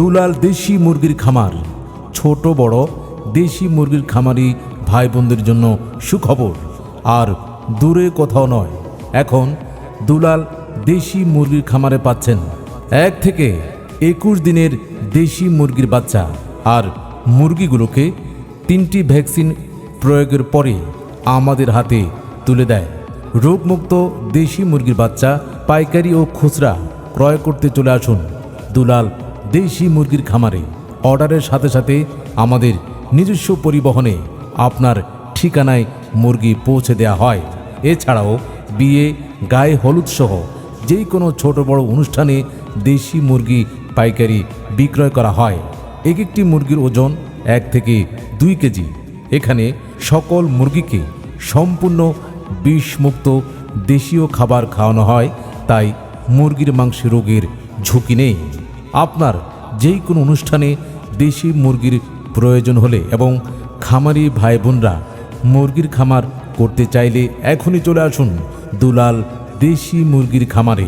দুলাল দেশি মুরগির খামার। ছোট, বড়, দেশি মুরগির খামারি ভাই বোনদের জন্য সুখবর। আর দূরে কোথাও নয়, এখন দুলাল দেশি মুরগির খামারে পাচ্ছেন এক থেকে একুশ দিনের দেশি মুরগির বাচ্চা। আর মুরগিগুলোকে তিনটি ভ্যাকসিন প্রয়োগের পরে আমাদের হাতে তুলে দেয়। রোগমুক্ত দেশি মুরগির বাচ্চা, পাইকারি ও খুচরা ক্রয় করতে চলে আসুন দুলাল দেশি মুরগির খামারে। অর্ডারের সাথে সাথে আমাদের নিজস্ব পরিবহনে আপনার ঠিকানায় মুরগি পৌঁছে দেওয়া হয়। এছাড়াও বিয়ে, গায়ে হলুদ সহ যে কোনো ছোট বড় অনুষ্ঠানে দেশি মুরগি পাইকারি বিক্রয় করা হয়। এক একটি মুরগির ওজন এক থেকে দুই কেজি। এখানে সকল মুরগিকে সম্পূর্ণ বিষমুক্ত দেশীয় খাবার খাওয়ানো হয়, তাই মুরগির মাংসে রোগের ঝুঁকি নেই। আপনার যেই কোনো অনুষ্ঠানে দেশি মুরগির প্রয়োজন হলে এবং খামারি ভাই বোনরা মুরগির খামার করতে চাইলে এখনই চলে আসুন দুলাল দেশি মুরগির খামারে।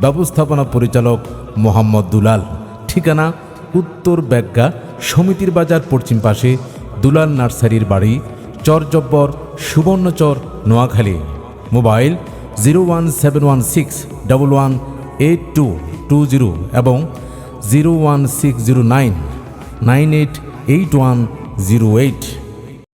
ব্যবস্থাপনা পরিচালক মোহাম্মদ দুলাল। ঠিকানা উত্তর ব্যাগা সমিতির বাজার পশ্চিম পাশে দুলাল নার্সারির বাড়ি, Charjabbar Subarnachar, Noakhali. Mobile zero one seven one six double one eight two two zero এবং zero one six zero nine nine eight eight one zero eight